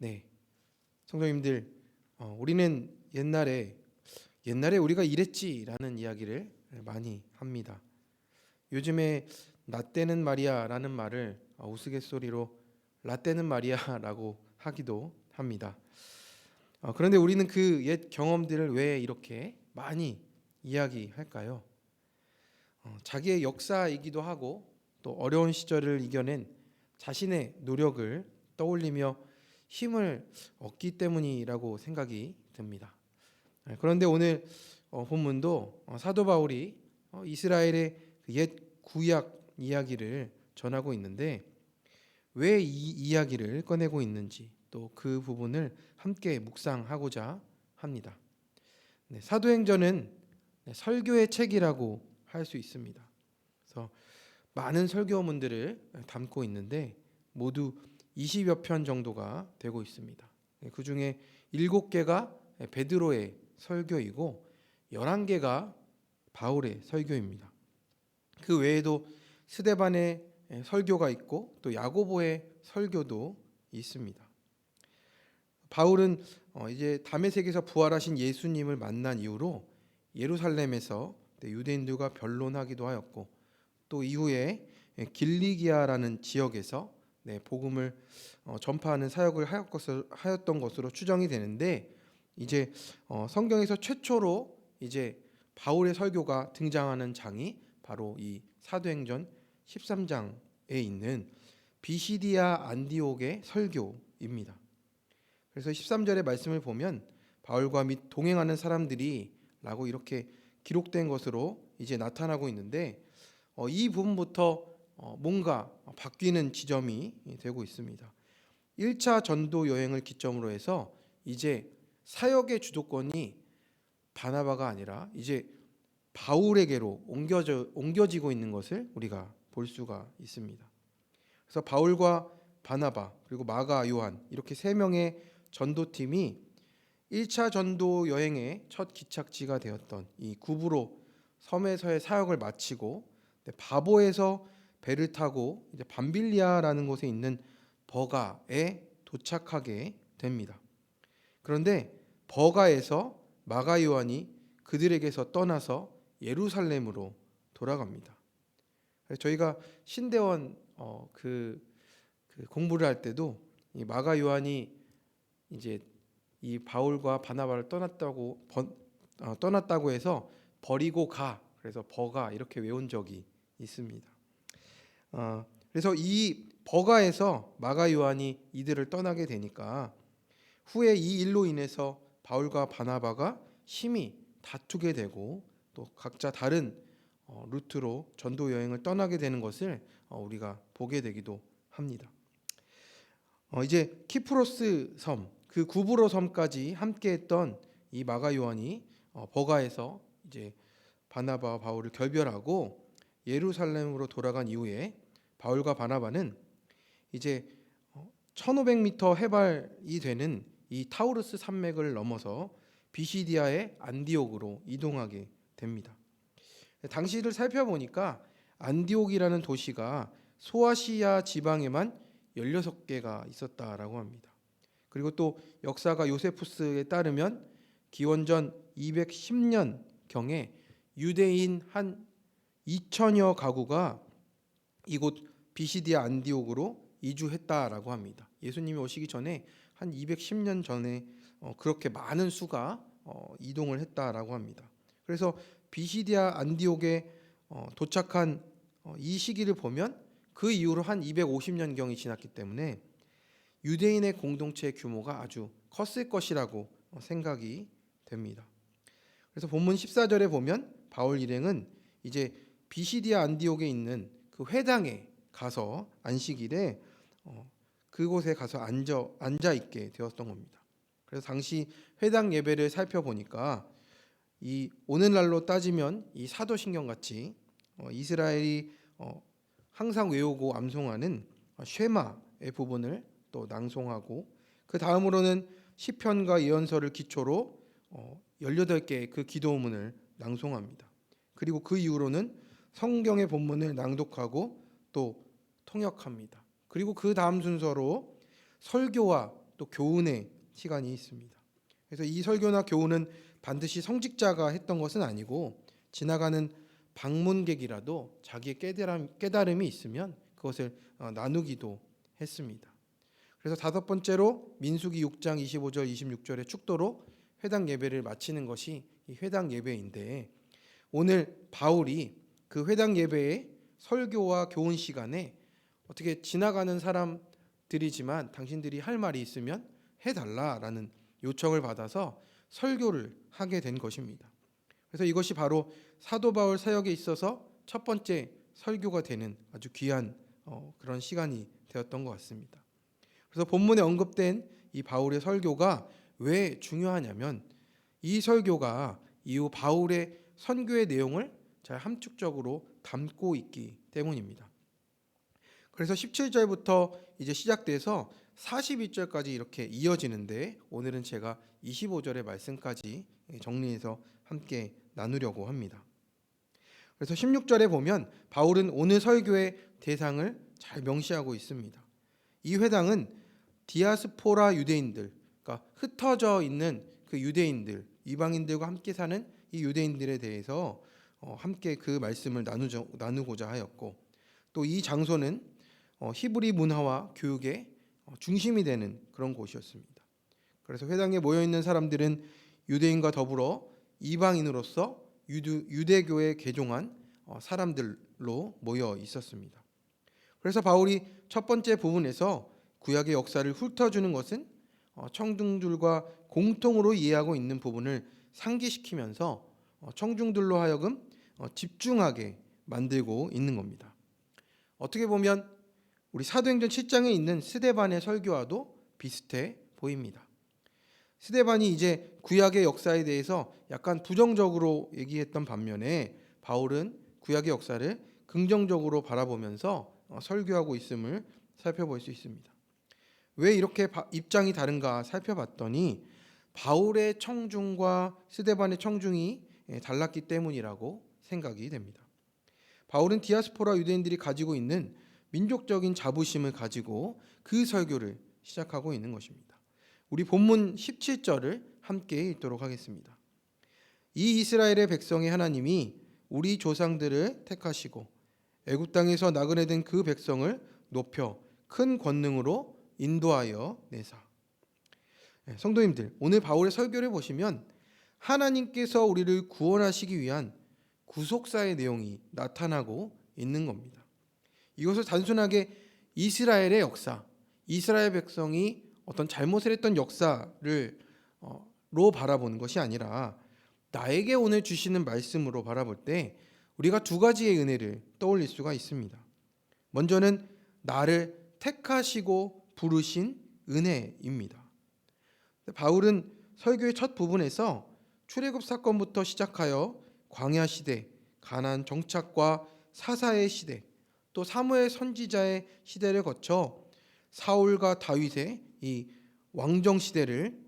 네, 성도님들, 어, 우리는 옛날에 옛날에 우리가 이랬지라는 이야기를 많이 합니다. 요즘에 라떼는 말이야라는 말을 어, 우스갯소리로 라떼는 말이야라고 하기도 합니다. 어, 그런데 우리는 그 옛 경험들을 왜 이렇게 많이 이야기할까요? 어, 자기의 역사이기도 하고 또 어려운 시절을 이겨낸 자신의 노력을 떠올리며 힘을 얻기 때문이라고 생각이 듭니다. 네, 그런데 오늘 어, 본문도 어, 사도 바울이 어, 이스라엘의 그옛 구약 이야기를 전하고 있는데 왜 이 이야기를 꺼내고 있는지 또 그 부분을 함께 묵상하고자 합니다. 네, 사도행전은 네, 설교의 책이라고 할 수 있습니다. 그래서 많은 설교문들을 담고 있는데 모두 20여 편 정도가 되고 있습니다. 네, 그 중에 7개가 베드로의 설교이고 11개가 바울의 설교입니다. 그 외에도 스데반의 설교가 있고 또 야고보의 설교도 있습니다. 바울은 어, 이제 다메섹에서 부활하신 예수님을 만난 이후로 예루살렘에서 네, 유대인들과 변론하기도 하였고 또 이후에 길리기아라는 지역에서 네, 복음을 어, 전파하는 사역을 하였던 것으로 추정이 되는데 이제 어, 성경에서 최초로 이제 바울의 설교가 등장하는 장이 바로 이 사도행전 13장에 있는 비시디아 안디옥의 설교입니다. 그래서 13절의 말씀을 보면 바울과 및 동행하는 사람들이라고 이렇게 기록된 것으로 이제 나타나고 있는데 어, 이 부분부터 어, 뭔가 바뀌는 지점이 되고 있습니다. 1차 전도 여행을 기점으로 해서 이제 사역의 주도권이 바나바가 아니라 이제 바울에게로 옮겨져 옮겨지고 있는 것을 우리가 볼 수가 있습니다. 그래서 바울과 바나바 그리고 마가 요한 이렇게 세 명의 전도팀이 1차 전도 여행의 첫 기착지가 되었던 이 구브로 섬에서의 사역을 마치고 바보에서 배를 타고 이제 밤빌리아라는 곳에 있는 버가에 도착하게 됩니다. 그런데 버가에서 마가 요한이 그들에게서 떠나서 예루살렘으로 돌아갑니다. 저희가 신대원 어, 그, 그 공부를 할 때도 이 마가 요한이 이제 이 바울과 바나바를 떠났다고 번, 어, 떠났다고 해서 버리고 가 그래서 버가 이렇게 외운 적이 있습니다. 어, 그래서 이 버가에서 마가 요한이 이들을 떠나게 되니까 후에 이 일로 인해서 바울과 바나바가 심히 다투게 되고 또 각자 다른 어, 루트로 전도 여행을 떠나게 되는 것을 어, 우리가 보게 되기도 합니다. 어, 이제 키프로스 섬, 그 구브로 섬까지 함께했던 이 마가 요한이 버가에서 이제 바나바와 바울을 결별하고 예루살렘으로 돌아간 이후에 바울과 바나바는 이제 1500m 해발이 되는 이 타우르스 산맥을 넘어서 비시디아의 안디옥으로 이동하게 됩니다. 당시를 살펴보니까 안디옥이라는 도시가 소아시아 지방에만 16개가 있었다라고 합니다. 그리고 또 역사가 요세푸스에 따르면 기원전 210년 경에 유대인 한 2천여 가구가 이곳 비시디아 안디옥으로 이주했다라고 합니다. 예수님이 오시기 전에 한 210년 전에 어, 그렇게 많은 수가 어, 이동을 했다라고 합니다. 그래서 비시디아 안디옥에 어, 도착한 이 시기를 보면 그 이후로 한 250년 경이 지났기 때문에 유대인의 공동체 규모가 아주 컸을 것이라고 생각이 됩니다. 그래서 본문 14절에 보면 바울 일행은 이제 비시디아 안디옥에 있는 그 회당에 가서 안식일에 그곳에 가서 앉아 앉아 있게 되었던 겁니다. 그래서 당시 회당 예배를 살펴보니까 이 오늘날로 따지면 이 사도신경 같이 어, 이스라엘이 어, 항상 외우고 암송하는 쉐마의 부분을 또 낭송하고 그 다음으로는 시편과 예언서를 기초로 어, 18개의 그 기도문을 낭송합니다. 그리고 그 이후로는 성경의 본문을 낭독하고 또 통역합니다. 그리고 그 다음 순서로 설교와 또 교훈의 시간이 있습니다. 그래서 이 설교나 교훈은 반드시 성직자가 했던 것은 아니고 지나가는 방문객이라도 자기의 깨달음, 깨달음이 있으면 그것을 어, 나누기도 했습니다. 그래서 다섯 번째로 민수기 6장 25절 26절의 축도로 회당 예배를 마치는 것이 이 회당 예배인데 오늘 바울이 그 회당 예배의 설교와 교훈 시간에 어떻게 지나가는 사람들이지만 당신들이 할 말이 있으면 해달라라는 요청을 받아서 설교를 하게 된 것입니다. 그래서 이것이 바로 사도 바울 사역에 있어서 첫 번째 설교가 되는 아주 귀한 어, 그런 시간이 되었던 것 같습니다. 그래서 본문에 언급된 이 바울의 설교가 왜 중요하냐면 이 설교가 이후 바울의 선교의 내용을 잘 함축적으로 담고 있기 때문입니다. 그래서 17절부터 이제 시작돼서 42절까지 이렇게 이어지는데 오늘은 제가 25절의 말씀까지 정리해서 함께 나누려고 합니다. 그래서 16절에 보면 바울은 오늘 설교의 대상을 잘 명시하고 있습니다. 이 회당은 디아스포라 유대인들, 그러니까 흩어져 있는 그 유대인들, 이방인들과 함께 사는 이 유대인들에 대해서 어, 함께 그 말씀을 나누죠, 나누고자 하였고 또 이 장소는 어, 히브리 문화와 교육의 어, 중심이 되는 그런 곳이었습니다. 그래서 회당에 모여 있는 사람들은 유대인과 더불어 이방인으로서 유두, 유대교에 개종한 어, 사람들로 모여 있었습니다. 그래서 바울이 첫 번째 부분에서 구약의 역사를 훑어주는 것은 어, 청중들과 공통으로 이해하고 있는 부분을 상기시키면서 어, 청중들로 하여금 어, 집중하게 만들고 있는 겁니다. 어떻게 보면 우리 사도행전 7장에 있는 스데반의 설교와도 비슷해 보입니다. 스데반이 이제 구약의 역사에 대해서 약간 부정적으로 얘기했던 반면에 바울은 구약의 역사를 긍정적으로 바라보면서 어, 설교하고 있음을 살펴볼 수 있습니다. 왜 이렇게 입장이 다른가 살펴봤더니 바울의 청중과 스데반의 청중이 예, 달랐기 때문이라고 생각이 됩니다. 바울은 디아스포라 유대인들이 가지고 있는 민족적인 자부심을 가지고 그 설교를 시작하고 있는 것입니다. 우리 본문 17절을 함께 읽도록 하겠습니다. 이 이스라엘의 백성의 하나님이 우리 조상들을 택하시고 애굽 땅에서 나그네 된 그 백성을 높여 큰 권능으로 인도하여 내사. 예, 성도님들, 오늘 바울의 설교를 보시면 하나님께서 우리를 구원하시기 위한 구속사의 내용이 나타나고 있는 겁니다. 이것을 단순하게 이스라엘의 역사, 이스라엘 백성이 어떤 잘못을 했던 역사를 어, 로 바라보는 것이 아니라 나에게 오늘 주시는 말씀으로 바라볼 때 우리가 두 가지의 은혜를 떠올릴 수가 있습니다. 먼저는 나를 택하시고 부르신 은혜입니다. 바울은 설교의 첫 부분에서 출애굽 사건부터 시작하여 광야 시대, 가난 정착과 사사의 시대, 또 사무엘 선지자의 시대를 거쳐 사울과 다윗의 이 왕정 시대를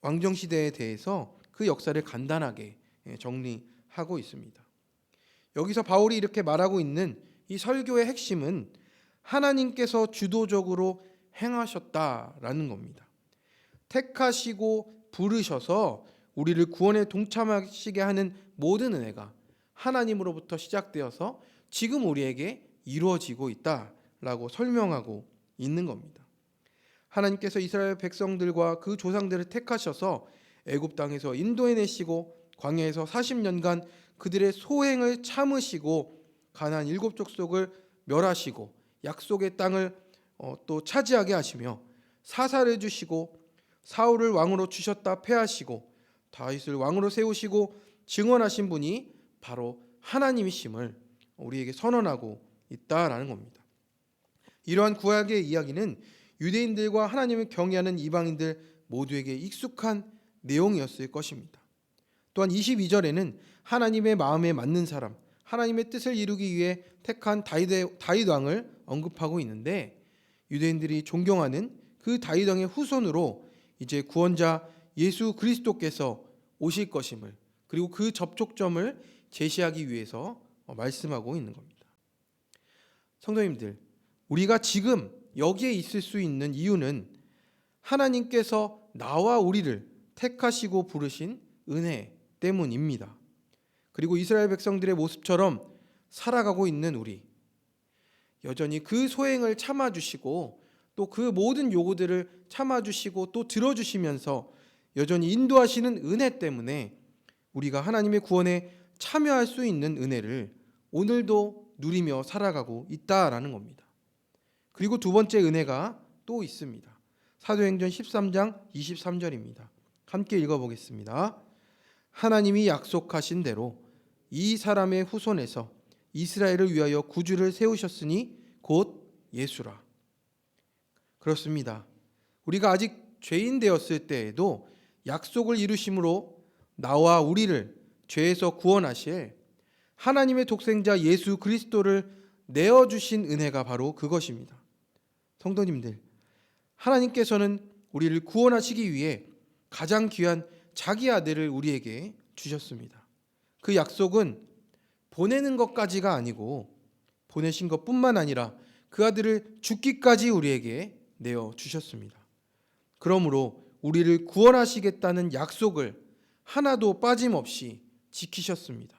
왕정 시대에 대해서 그 역사를 간단하게 예, 정리하고 있습니다. 여기서 바울이 이렇게 말하고 있는 이 설교의 핵심은 하나님께서 주도적으로 행하셨다라는 겁니다. 택하시고 부르셔서 우리를 구원에 동참하시게 하는 모든 은혜가 하나님으로부터 시작되어서 지금 우리에게 이루어지고 있다라고 설명하고 있는 겁니다. 하나님께서 이스라엘 백성들과 그 조상들을 택하셔서 애굽 땅에서 인도해 내시고 광야에서 40년간 그들의 소행을 참으시고 가나안 일곱 족속을 멸하시고 약속의 땅을 어, 또 차지하게 하시며 사사를 주시고 사울을 왕으로 주셨다 패하시고 다윗을 왕으로 세우시고 증언하신 분이 바로 하나님이심을 우리에게 선언하고 있다라는 겁니다. 이러한 구약의 이야기는 유대인들과 하나님을 경외하는 이방인들 모두에게 익숙한 내용이었을 것입니다. 또한 22절에는 하나님의 마음에 맞는 사람, 하나님의 뜻을 이루기 위해 택한 다윗, 왕을 언급하고 있는데 유대인들이 존경하는 그 다윗 왕의 후손으로 이제 구원자 예수 그리스도께서 오실 것임을 그리고 그 접촉점을 제시하기 위해서 말씀하고 있는 겁니다. 성도님들, 우리가 지금 여기에 있을 수 있는 이유는 하나님께서 나와 우리를 택하시고 부르신 은혜 때문입니다. 그리고 이스라엘 백성들의 모습처럼 살아가고 있는 우리 여전히 그 소행을 참아 주시고 또 그 모든 요구들을 참아 주시고 또 들어 주시면서 여전히 인도하시는 은혜 때문에 우리가 하나님의 구원에 참여할 수 있는 은혜를 오늘도 누리며 살아가고 있다라는 겁니다. 그리고 두 번째 은혜가 또 있습니다. 사도행전 13장 23절입니다. 함께 읽어 보겠습니다. 하나님이 약속하신 대로 이 사람의 후손에서 이스라엘을 위하여 구주를 세우셨으니 곧 예수라. 그렇습니다. 우리가 아직 죄인 되었을 때에도 약속을 이루심으로 나와 우리를 죄에서 구원하실 하나님의 독생자 예수 그리스도를 내어 주신 은혜가 바로 그것입니다. 성도님들, 하나님께서는 우리를 구원하시기 위해 가장 귀한 자기 아들을 우리에게 주셨습니다. 그 약속은 보내는 것까지가 아니고 보내신 것뿐만 아니라 그 아들을 죽기까지 우리에게 내어 주셨습니다. 그러므로 우리를 구원하시겠다는 약속을 하나도 빠짐없이 지키셨습니다.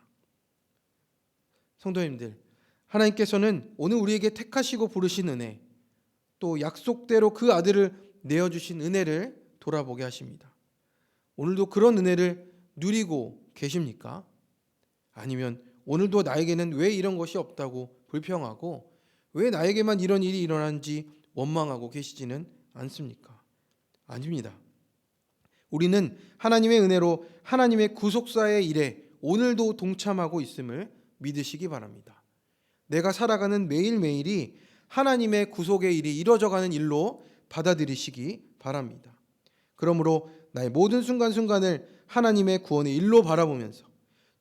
성도님들, 하나님께서는 오늘 우리에게 택하시고 부르신 은혜, 또 약속대로 그 아들을 내어 주신 은혜를 돌아보게 하십니다. 오늘도 그런 은혜를 누리고 계십니까? 아니면 오늘도 나에게는 왜 이런 것이 없다고 불평하고 왜 나에게만 이런 일이 일어난지 원망하고 계시지는 않습니까? 아닙니다. 우리는 하나님의 은혜로 하나님의 구속사의 일에 오늘도 동참하고 있음을 믿으시기 바랍니다. 내가 살아가는 매일매일이 하나님의 구속의 일이 이루어져가는 일로 받아들이시기 바랍니다. 그러므로 나의 모든 순간순간을 하나님의 구원의 일로 바라보면서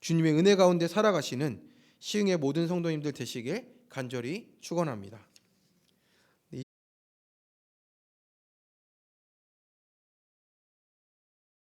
주님의 은혜 가운데 살아가시는 시흥의 모든 성도님들 되시길 간절히 축원합니다.